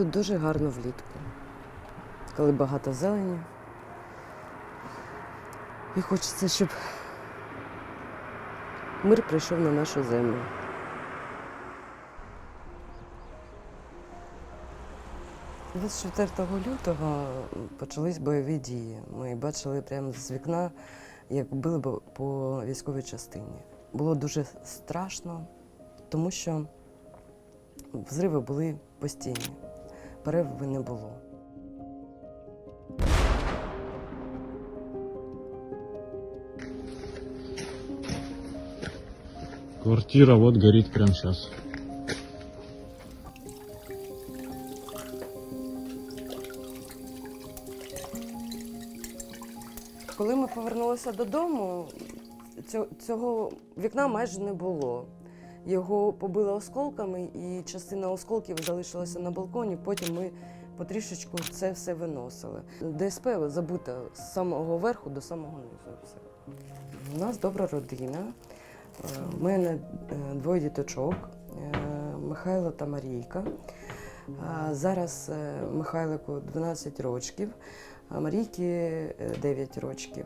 Тут дуже гарно влітку, коли багато зелені. І хочеться, щоб мир прийшов на нашу землю. – 24 лютого почались бойові дії. Ми бачили прямо з вікна, як били по військовій частині. Було дуже страшно, тому що взриви були постійні, перерви не було. Квартира вот горит прямо сейчас. Коли ми повернулися додому, цього вікна майже не було. Його побило осколками, і частина осколків залишилася на балконі. Потім ми потрішечку це все виносили. ДСП забута з самого верху до самого низу. Все. У нас добра родина. У мене е, двоє діточок е, Михайло та Марійка. Зараз е, Михайлику 12 років, а Марійки е, 9 років.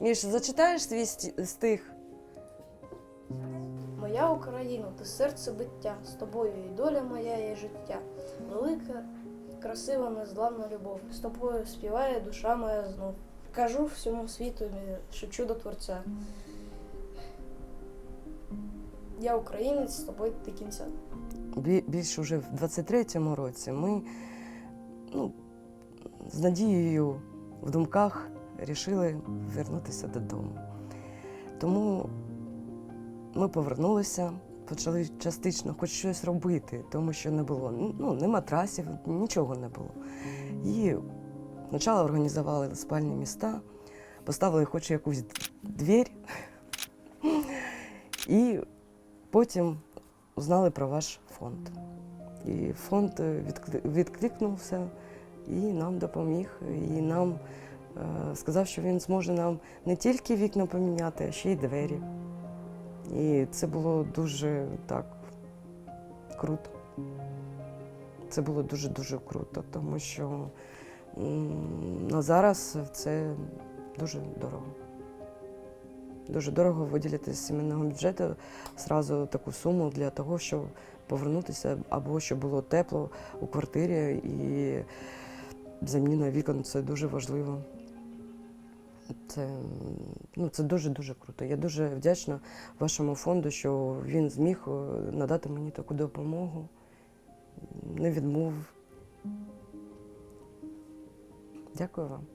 Міш, зачитаєш свій стих? Моя Україна, ти серце биття, з тобою і доля моя, і життя. Велика, красива, незламна любов. З тобою співає душа моя знов. Кажу всьому світу, що чудо творця. Я українець з тобою до кінця. Бі- Більш уже в 23-му році ми ну, з надією в думках рішили вернутися додому. Тому ми повернулися, почали частично хоч щось робити, тому що не було ну, не матрасів, нічого не було. І спочатку організували спальні міста, поставили хоч якусь двір, і потім узнали про ваш фонд. І фонд відкликнувся і нам допоміг, і нам сказав, що він зможе нам не тільки вікна поміняти, а ще й двері. І це було дуже так круто. Це було дуже-дуже круто, тому що на зараз це дуже дорого. Дуже дорого виділити з сімейного бюджету зразу таку суму для того, щоб повернутися або щоб було тепло у квартирі і заміна вікон це дуже важливо. Це, ну, це дуже-дуже круто. Я дуже вдячна вашому фонду, що він зміг е, надати мені таку допомогу, не відмовив. Дякую вам.